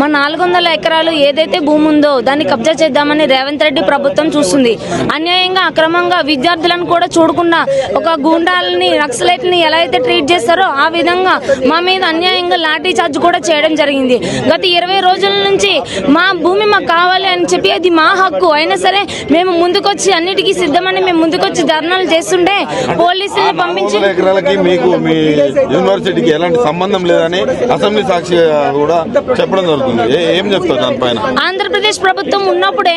మా నాలుగు వందల ఎకరాలు ఏదైతే భూమి ఉందో దాన్ని కబ్జా చేద్దామని రేవంత్ రెడ్డి ప్రభుత్వం చూస్తుంది. అన్యాయంగా అక్రమంగా విద్యార్థులను కూడా చూడకుండా ఒక గూండాలని నక్సలైట్ని ఎలా అయితే ట్రీట్ చేస్తారో ఆ విధంగా మా మీద అన్యాయంగా లాఠీ చార్జ్ కూడా చేయడం జరిగింది. గత ఇరవై రోజుల నుంచి మా భూమి మాకు కావాలి అని చెప్పి అది మా హక్కు. అయినా సరే మేము ముందుకొచ్చి అన్నిటికీ సిద్ధమని మేము ముందుకొచ్చి ధర్నాలు చేస్తుంటే పోలీసులు పంపించి ఎకరాలకి మీకు మీ యూనివర్సిటీకి ఎలాంటి సంబంధం లేదని అసెంబ్లీ సాక్షి కూడా చెప్పడం జరుగుతుంది. ఏ- చెప్తారు దానిపైన? ఆంధ్రప్రదేశ్ ప్రభుత్వం ఉన్నప్పుడే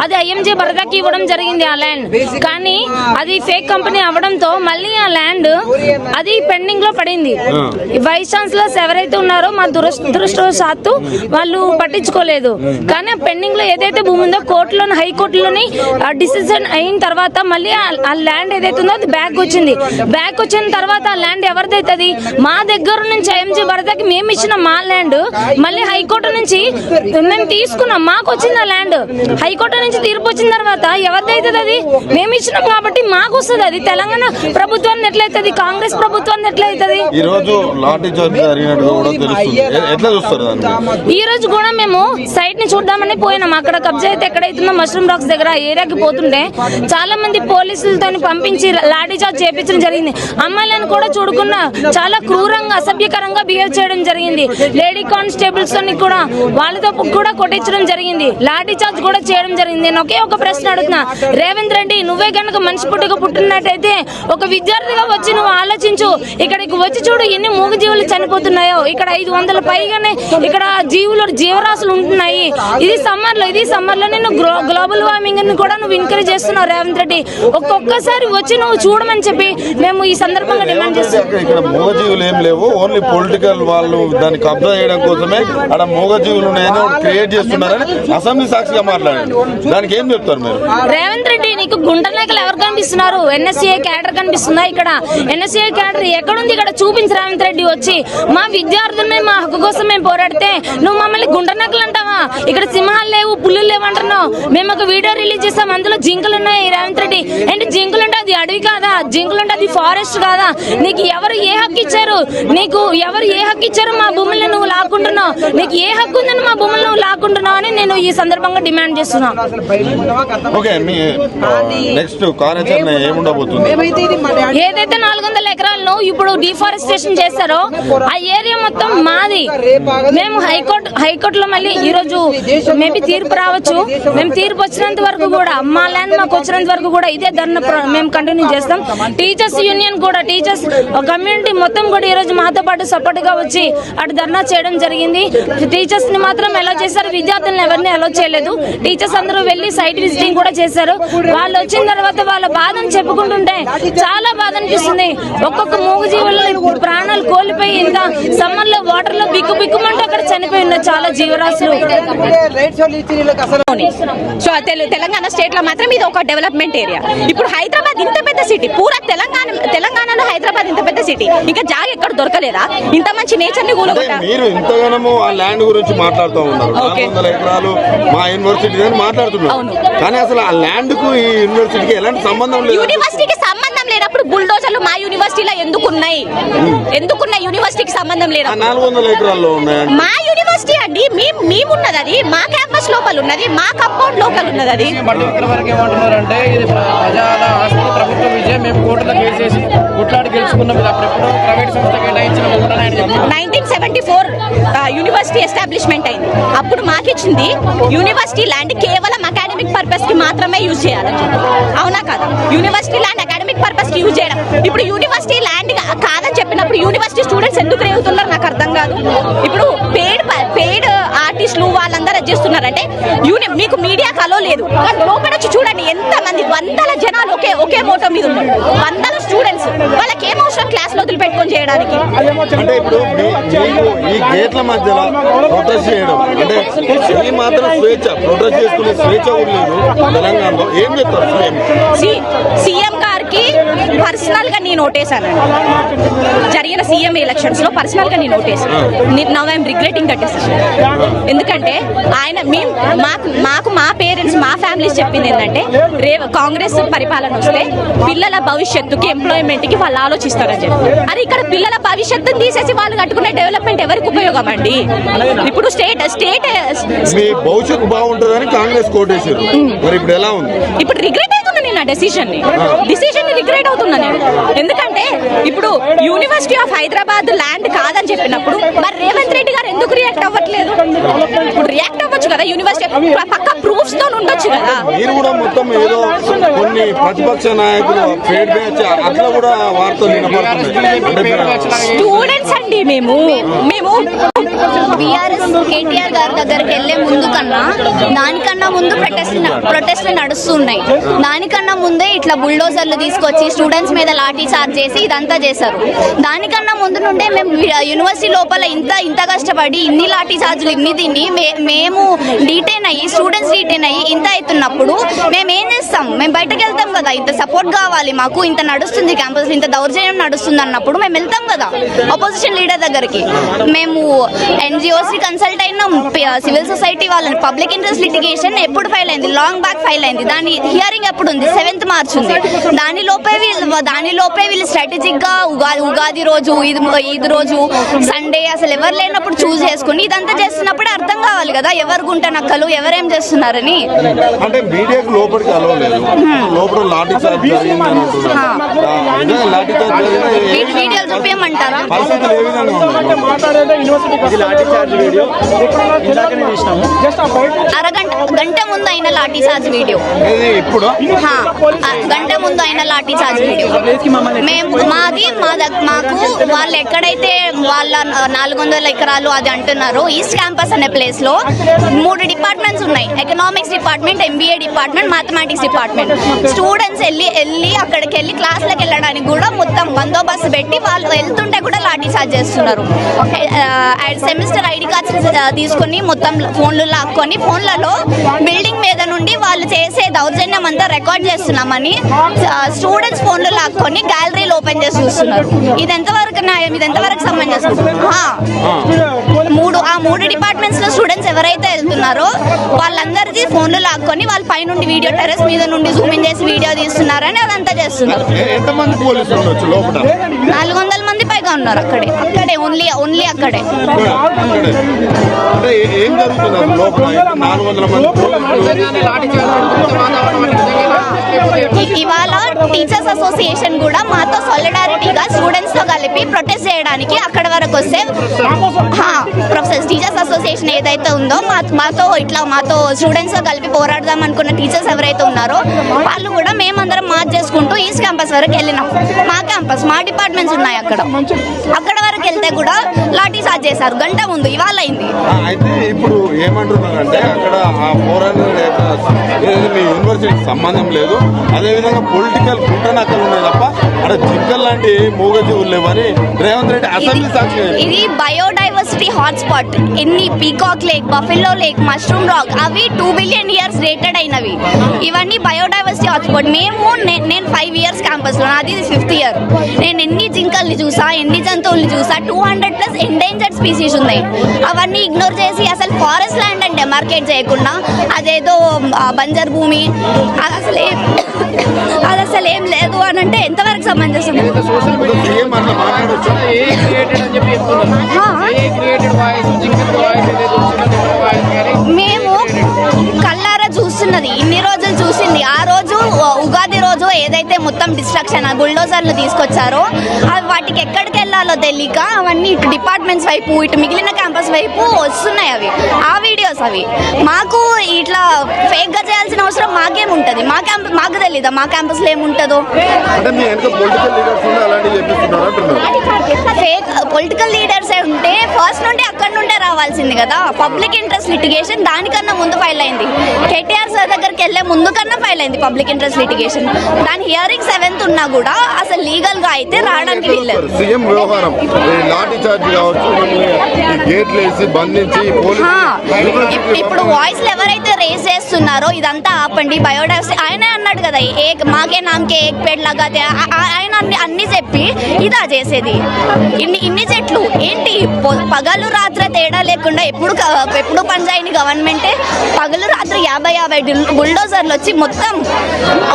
అది ఐఎంజే బరదాకి ఇవ్వడం జరిగింది ఆ ల్యాండ్. కానీ అది ఫేక్ కంపెనీ అవడంతో మళ్ళీ ఆ ల్యాండ్ అది పెండింగ్లో పడింది. వైస్ ఛాన్సలర్స్ ఎవరైతే ఉన్నారో మా దురదృష్టవశాత్తు వాళ్ళు పట్టించుకోలేదు. కానీ పెండింగ్లో ఏదైతే భూమి ఉందో కోర్టులోని హైకోర్టులోని డిసిజన్ అయిన తర్వాత మళ్ళీ ఆ- ల్యాండ్ ఏదైతే ఉందో అది బ్యాక్ వచ్చింది. బ్యాక్ వచ్చిన తర్వాత ఆ ల్యాండ్ ఎవరిదైతుంది మా దగ్గర నుంచి ఐఎంజీ వరదకి మేము ఇచ్చిన మా ల్యాండ్ మళ్ళీ హైకోర్టు నుంచి మేము తీసుకున్నాం. మాకు వచ్చింది ఆ ల్యాండ్? హైకోర్టు నుంచి తీర్పు వచ్చిన తర్వాత ఎవరిదైతుంది అది? మేము ఇచ్చినాం కాబట్టి మాకు వస్తుంది అది. తెలంగాణ ప్రభుత్వాన్ని ఎట్లయితుంది? కాంగ్రెస్ ప్రభుత్వాన్ని ఎట్లయితుంది? ఈ రోజు లాఠీ చార్జ్ జరిగినట్టుగా కూడా తెలుస్తుంది. ఎ- ఎట్లా చూస్తారు దాన్ని? ఈ రోజు కూడా మేము సైట్ని చూద్దామని పోయినాం. అక్కడ కబ్జా అయితే ఎక్కడైతుందో మష్రూమ్ రాక్స్ దగ్గర ఏరియాకి పోతుంటే చాలా మంది పోలీసులతో పంపించి లాఠీ చార్జ్ చేపించడం జరిగింది. అమ్మాయిలను కూడా చూడకుండా చాలా క్రూరంగా అసభ్యకరంగా బిహేవ్ చేయడం జరిగింది. లేడీ కానిస్టేబుల్స్ ని కూడా వాళ్ళతో కూడా కొట్టించడం జరిగింది. లాఠీ చార్జ్ కూడా చేయడం జరిగింది. నేను ఒకే ఒక ప్రశ్న అడుగుతున్నా. రేవంత్ రెడ్డి నువ్వే కనుక మనిషి పుట్టుక పుట్టినట్టయితే ఒక విద్యార్థిగా వచ్చి నువ్వు ఆలోచించు. ఇక్కడికి వచ్చి చూడు ఎన్ని మూగజీవులు చనిపోతున్నాయో. ఇక్కడ ఐదు వందల పైగానే ఇక్కడ జీవులు జీవరాశులు ఉంటున్నాయి. ఇది సమ్మర్లో ఇది సమ్మర్లో నేను గ్లో- గ్లోబల్ వార్మింగ్ని కూడా నువ్వు ఎంకరేజ్ చేస్తున్నావు రేవంత్ రెడ్డి. ఒక్కొక్కసారి వచ్చి నువ్వు చూడమని చెప్పి మేము ఈ సందర్భంగా డిమాండ్ చేస్తున్నాం. ఇక్కడ- ఇక్కడ మూగజీవులు ఏం లేవు. ఓన్లీ పొలిటికల్ వాళ్ళు దాన్ని కబ్జా చేయడం కోసమే అక్కడ మూగజీవులు ఉన్నాయని క్రియేట్ చేస్తున్నారని అసెంబ్లీ సాక్షిగా మాట్లాడండి. దానికి ఏం చెప్తారు మీరు? రేవంత్ రెడ్డి నీకు గుంట నాయకులు ఎవరు కనిపిస్తున్నారు? ఎన్ఎస్సీఐ క్యాడర్ కనిపిస్తుందా ఇక్కడ? ఎన్ఎస్సీఐ క్యాడర్ ఎక్కడుంది ఇక్కడ? చూపించు రేవంత్ రెడ్డి వచ్చి. మా విద్యార్థుల్ని మా హక్కు కోసం మేము పోరాడితే నువ్వు మమ్మల్ని గుంట అంటావా? ఇక్కడ సింహాలు లేవు పుల్లులు లేవు అంటున్నావు. మేము ఒక వీడియో రిలీజ్ చేస్తాం అందులో జింకలు ఉన్నాయి రేవంత్ రెడ్డి. ఏంటి జింకలు అంటే అది అడవి కాదా? జింకలు అంటే అది ఫారెస్ట్ కాదా? నీకు ఎవరు ఏ హక్కు ఇచ్చారు? నీకు ఎవరు ఏ హక్కు ఇచ్చారు? మా భూములను నువ్వు లాక్కుంటున్నావు. నీకు ఏ హక్కు ఉందని మా భూములను నువ్వు లాక్కుంటున్నావు అని నేను ఈ సందర్భంగా డిమాండ్ చేస్తున్నా. ఓకే మీ నెక్స్ట్ కార్యాచరణ ఏముండబోతుంది? ఏదైతే నాలుగు వందల ఎకరాలను ఇప్పుడు డిఫారెస్టేషన్ చేస్తారో ఆ ఏరియా మొత్తం మాది. మేము హైకోర్టు హైకోర్టులో మళ్ళీ ఈ రోజు మేబీ తీర్పు రావచ్చు. మేము తీర్పు వచ్చినంత వరకు కూడా మా ల్యాండ్ మాకు వచ్చినంత వరకు కూడా ఇదే ధర్నా మేము కంటిన్యూ చేస్తాం. టీచర్స్ యూనియన్ కూడా టీచర్స్ కమ్యూనిటీ మొత్తం కూడా ఈ రోజు మాతో పాటు సపోర్ట్గా వచ్చి అటు ధర్నా చేయడం జరిగింది. టీచర్స్ని మాత్రం ఎలా చేశారు. విద్యార్థులను ఎవరిని అలో చేయలేదు. టీచర్స్ అందరూ వెళ్ళి సైట్ విజిటింగ్ కూడా చేశారు. వాళ్ళు వచ్చిన తర్వాత వాళ్ళ బాధను చెప్పుకుంటుంటే చాలా బాధ అనిపిస్తుంది. ఒక్కొక్క మూగజీవుల ప్రాణాలు కోల్పోయి ఇంత సమ్మర్లో వాటర్లో బిక్కు బిక్కుమంటూ అక్కడ చనిపోయి ఉన్న చాలా జీవరాశులు. సో తెలంగాణ స్టేట్లో మాత్రం ఇది ఒక డెవలప్మెంట్ ఏరియా ఇప్పుడు హైదరాబాద్ ఇంత పెద్ద సిటీ పూరా తెలంగాణ తెలంగాణలో హైదరాబాద్ ఇంత పెద్ద సిటీ ఇంకా జాగ ఎక్కడ దొరకలేదా? ఇంత మంచి నేచర్ని కూలగొట్టా మీరు ఇంతగానము ఆ ల్యాండ్ గురించి మాట్లాడుతూ ఉన్నారు. వందల ఎకరాలు మా యూనివర్సిటీ అని మాట్లాడుతున్నారు. కానీ అసలు ఆ ల్యాండ్కు ఈ యూనివర్సిటీకి ఎలాంటి సంబంధం లేదు. యూనివర్సిటీకి సంబంధం లేనప్పుడు బుల్డోజర్లు మా యూనివర్సిటీలో ఎందుకున్నాయి ఎందుకున్నాయి యూనివర్సిటీకి సంబంధం లేదు నాలుగు వందల ఎకరాల్లో ఉన్నాయండి మా యూనివర్సిటీ అండి. మేము మేమున్నది అది మా క్యాంపస్ లోపల ఉన్నది మా కంపౌండ్ లోపల ఉన్నది అది మళ్ళీ ఇక్కడ వరకు ఏమంటున్నారంటే ఇది ప్ర- ప్రజల ఆస్తి ప్రభుత్వ విజయం మేము కోర్టులో కేసేసి కొట్లాడి గెలుచుకున్నాం. ఇది అప్పుడెప్పుడో ప్రైవేట్ సంస్థ కేటాయించిన ఉంటానని చెప్పి. Nineteen seventy four university establishment అయింది. అప్పుడు మాకిచ్చింది యూనివర్సిటీ ల్యాండ్ కేవలం అకాడమిక్ పర్పస్కి మాత్రమే యూజ్ చెప్పి. అవునా కదా? యూనివర్సిటీ ల్యాండ్ అకాడమిక్ పర్పస్కి యూజ్ చేయడం. ఇప్పుడు యూనివర్సిటీ ల్యాండ్ కాదని చెప్పినప్పుడు యూనివర్సిటీ స్టూడెంట్స్ ఎందుకు రేగుతున్నారు? నాకు అర్థం కాదు. ఇప్పుడు పేడ్ పేడ్ ఆర్టిస్టులు వాళ్ళందరూ అది చేస్తున్నారంటే యూని మీకు మీడియా కలో లేదు. కానీ లోపల వచ్చి చూడండి ఎంత మంది వందల జనాలు ఒకే ఒకే మోటో మీద ఉన్నారు. వందల స్టూడెంట్స్ వాళ్ళకి ఏం అవసరం క్లాస్లో వదిలిపెట్టుకొని చేయడానికి? అంటే ఇప్పుడు ఈ గేట్ల మధ్యలో ప్రొటెస్ట్ చేయడం అంటే ఈ మాత్రం స్వేచ్ఛ ప్రొటెస్ట్ చేసుకునే స్వేచ్ఛ కూడా లేదు తెలంగాణలో. ఏం చెప్తారు సీఎం? సీఎం గారికి పర్సనల్గా నేను ఓటేసాను జరిగిన సీఎం ఎలక్షన్స్లో పర్సనల్గా నేను ఓటేసాను నవ్ ఐఎమ్ రిగ్రెటింగ్ దట్ ఎందుకంటే ఆయన మేము మాకు మాకు మా పేరెంట్స్ మా ఫ్యామిలీస్ చెప్పింది ఏంటంటే రేవ కాంగ్రెస్ పరిపాలన వస్తే పిల్లల భవిష్యత్తుకి ఎంప్లాయ్మెంట్కి వాళ్ళు ఆలోచిస్తారని చెప్పి అది ఇక్కడ పిల్లల భవిష్యత్తుని తీసేసి వాళ్ళు కట్టుకునే డెవలప్మెంట్ ఎవరికి ఉపయోగం అండి? ఇప్పుడు స్టేట్ స్టేట్ మీ భవిష్యత్తు బాగుంటుందని కాంగ్రెస్ కోటేశారు. మరి ఇప్పుడు ఎలా ఉంది? ఇప్పుడు రిగ్రెట్ అవుతున్నా ఆ డెసిషన్ని డిసిషన్ని రిగ్రెట్ అవుతున్నా నేను. ఎందుకంటే ఇప్పుడు యూనివర్సిటీ ఆఫ్ హైదరాబాద్ ల్యాండ్ కాదని చెప్పినప్పుడు మరి రేవంత్ రెడ్డి గారు ఎందుకు రియాక్ట్ అవ్వట్లేదు? ఇప్పుడు రియాక్ట్ అవ్వచ్చు కదా యూనివర్సిటీ పక్క ప్రూఫ్స్తో ఉండొచ్చు కదా. మీరు కూడా మొత్తం ఏదో కొన్ని ప్రతిపక్ష నాయకులు ఫేడ్ బ్యాచ్ అట్లా కూడా వార్తలు స్టూడెంట్స్ అండి మేము. మేము బీఆర్ఎస్ కేటీఆర్ గారి దగ్గరికి వెళ్ళే ముందు కన్నా దానికన్నా ముందు ప్రొటెస్ట్ ప్రొటెస్ట్లు నడుస్తున్నాయి. దానికన్నా ముందే ఇట్లా బుల్డోజర్లు తీసుకొచ్చి స్టూడెంట్స్ మీద లాఠీ చార్జ్ చేసి ఇదంతా చేశారు. దానికన్నా ముందు నుండే మేము యూనివర్సిటీ లోపల ఇంత ఇంత కష్టపడి ఇన్ని లాఠీ చార్జ్లు ఇన్ని తిని మే- మేము డీటైన్ అయ్యి స్టూడెంట్స్ డీటైన్ అయ్యి ఇంత అవుతున్నప్పుడు మేము ఏం చేస్తాం? మేము బయటకు వెళ్తాం కదా ఇంత సపోర్ట్ కావాలి మాకు ఇంత నడుస్తుంది క్యాంపస్ ఇంత దౌర్జన్యం నడుస్తుంది అన్నప్పుడు మేము వెళ్తాం కదా అపోజిషన్ లీడర్ దగ్గరికి. మేము ఎన్జిఓసి కన్సల్ట్ అయినాం సివిల్ సొసైటీ వాళ్ళని పబ్లిక్ ఇంట్రెస్ట్ లిటిగేషన్ ఎప్పుడు ఫైల్ అయింది? లాంగ్ బ్యాక్ ఫైల్ అయింది. దాని హియరింగ్ ఎప్పుడు ఉంది? సెవెంత్ మార్చ్ ఉంది. దాని లోపే వీళ్ళు దాని లోపే వీళ్ళు స్ట్రాటజిక్గా ఉగాది ఉగాది రోజు ఈద్ ఈద్ రోజు సండే అసలు ఎవరు లేనప్పుడు చూస్ చేసుకుని ఇదంతా చేస్తున్నప్పుడే అర్థం కావాలి కదా. ఎవరు గుంట నక్కలు ఎవరేం చేస్తున్నారని. అంటే మీడియాకు లోపలికి అలవలేదు. లోపల లాఠీ చార్జ్ వీడియోలు చూపించమంటారా ఇది అరగంట గంట ముందు అయిన లాఠీ చార్జ్ వీడియో. ఇది ఇప్పుడు? గంట ముందు అయిన లాఠీ చార్జ్ మేము మాది మా మాకు వాళ్ళు ఎక్కడైతే వాళ్ళ నాలుగు వందల ఎకరాలు అది అంటున్నారో ఈస్ట్ క్యాంపస్ అనే ప్లేస్లో మూడు డిపార్ట్మెంట్స్ ఉన్నాయి. Economics department MBA department mathematics department students వెళ్ళి వెళ్ళి అక్కడికి వెళ్ళి క్లాస్లకు వెళ్ళడానికి కూడా మొత్తం బందోబస్తు పెట్టి వాళ్ళు వెళ్తుంటే కూడా లాఠీ చార్జ్ చేస్తున్నారు. సెమిస్టర్ ఐడి కార్డ్స్ తీసుకొని మొత్తం ఫోన్లు లాక్కొని ఫోన్లలో బిల్డింగ్ మీద నుండి వాళ్ళు చేసే దౌర్జన్యం అంతా రికార్డ్ చేస్తారు చేస్తున్నామని స్టూడెంట్స్ ఫోన్లు లాక్కొని గ్యాలరీలు ఓపెన్ చేసి చూస్తున్నారు. ఇది ఎంతవరకు న్యాయం? ఇది ఎంతవరకు సమంజసం? ఆ. మూడు ఆ మూడు డిపార్ట్మెంట్స్లో స్టూడెంట్స్ ఎవరైతే వెళ్తున్నారో వాళ్ళందరిది ఫోన్లు లాక్కొని వాళ్ళ పైనుండి వీడియో టెరెస్ మీద నుండి జూమింగ్ చేసి వీడియో తీస్తున్నారని అదంతా చేస్తున్నారు. నాలుగు వందల మంది పైగా ఉన్నారు అక్కడే. అక్కడే ఓన్లీ ఓన్లీ అక్కడే. ఏం జరుగుతుంది ఇవాళ టీచర్స్ అసోసియేషన్ కూడా మాతో సాలిడారిటీగా స్టూడెంట్స్తో కలిపి ప్రొటెస్ట్ చేయడానికి అక్కడ వరకు వస్తే ప్రొఫెసర్ టీచర్స్ అసోసియేషన్ ఏదైతే ఉందో మా మాతో ఇట్లా మాతో స్టూడెంట్స్తో కలిపి పోరాడదాం అనుకున్న టీచర్స్ ఎవరైతే ఉన్నారో వాళ్ళు కూడా మేమందరం మార్చ్ చేసుకుంటూ ఈస్ట్ క్యాంపస్ వరకు వెళ్ళినాం. మా క్యాంపస్ మా డిపార్ట్మెంట్స్ ఉన్నాయి అక్కడ. అక్కడ వరకు వెళ్తే కూడా లాఠీ చార్జ్ చేశారు. గంట ముందు ఇవాళ అయింది. అయితే ఇప్పుడు ఏమంటున్నారంటే అక్కడ ఆ పోరాటం ఏదైతే మీ యూనివర్సిటీకి సంబంధం లేదు అదేవిధంగా పొలిటికల్ కుట్రనక్కలు ఉన్నాయి తప్ప అక్కడ జింకల్ లాంటి మూగజీవులు లేవని రేవంత్ రెడ్డి అసెంబ్లీ సాక్షి ఇది బయోడైవర్సిటీ హాట్స్పాట్ ఎన్ని peacock lake buffalo lake mushroom rock అవి టూ బిలియన్ ఇయర్స్ రేటెడ్ అయినవి. ఇవన్నీ బయోడైవర్సిటీ హాట్స్పాట్ మేము నేను ఫైవ్ ఇయర్స్ క్యాంపస్లో నాది ఫిఫ్త్ ఇయర్ నేను ఎన్ని జింకల్ని చూసా ఎన్ని జంతువుల్ని చూసా two hundred plus endangered species ఉన్నాయి. అవన్నీ ఇగ్నోర్ చేసి అసలు ఫారెస్ట్ ల్యాండ్ అని డెమార్కేట్ చేయకుండా అదేదో ఆ, బంజర్ భూమి అసలు ఏం అది అసలు ఏం లేదు అని అంటే ఎంతవరకు కానీ మేము కళ్ళారా చూస్తున్నది. ఇన్ని రోజులు చూసింది. ఆ రోజు ఉగాది రోజు ఏదైతే మొత్తం డిస్ట్రక్షన్ బుల్డోజర్లు తీసుకొచ్చారో అవి వాటికి ఎక్కడికి వెళ్ళాలో తెలియక అవన్నీ ఇటు డిపార్ట్మెంట్స్ వైపు ఇటు మిగిలిన క్యాంపస్ వైపు వస్తున్నాయి అవి. ఆ వీడియోస్ అవి. మాకు ఇట్లా ఫేక్గా చేయాల్సిన అవసరం మాకేముంటది మా క్యాంపస్ మాకు తెలీదా? మా క్యాంపస్లో ఏముంటుందో ఫేక్ పొలిటికల్ లీడర్స్ ఉంటే ఫస్ట్ నుండి అక్కడ నుండే రావాల్సింది కదా. పబ్లిక్ ఇంట్రెస్ట్ లిటిగేషన్ దానికన్నా ముందు ఫైల్ అయింది. కేటీఆర్ సార్ దగ్గరికి వెళ్ళే ముందు కన్నా ఫైల్ అయింది పబ్లిక్ ఇంట్రెస్ట్ లిటిగేషన్ దాని హియరింగ్ సెవెంత్ ఉన్నా కూడా అసలు లీగల్గా అయితే రావడానికి వీల్లేదు. సీఎం వ్యవహారం. లాఠీ చార్జ్ కావచ్చు గేట్లు వేసి బంధించి ఇప్పుడు వాయిస్ లెవెల్ ఎవరైతే రేస్ చేస్తున్నారో ఇదంతా ఆపండి. బయోడైవర్సిటీ ఆయనే అన్నాడు కదా ఏ మాకే నామకే ఏక్ పేడ్ ఆ- ఆయన అన్ని అన్ని చెప్పి ఇదా చేసేది. ఇన్ని ఇన్ని చెట్లు. ఏంటి? పగలు రాత్రి తేడా లేకుండా ఎప్పుడు ఎప్పుడు పనిచేయని గవర్నమెంటే పగలు రాత్రి యాభై యాభై బుల్డోజర్లు వచ్చి మొత్తం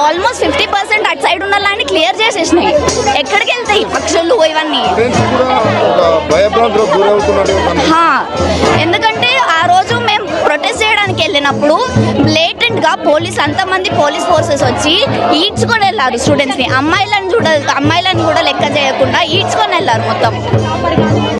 ఆల్మోస్ట్ ఫిఫ్టీ పర్సెంట్ అటు సైడ్ ఉన్న ల్యాండ్ క్లియర్ చేసేసినాయి. ఎక్కడికి వెళ్తాయి పక్షులు ఇవన్నీ? జరిగినప్పుడు వెళ్ళినప్పుడు గా పోలీస్ అంతమంది పోలీస్ ఫోర్సెస్ వచ్చి ఈడ్చుకొని వెళ్ళారు స్టూడెంట్స్ని. అమ్మాయిలను చూడ అమ్మాయిలను కూడా లెక్క చేయకుండా ఈడ్చుకొని వెళ్ళారు మొత్తం.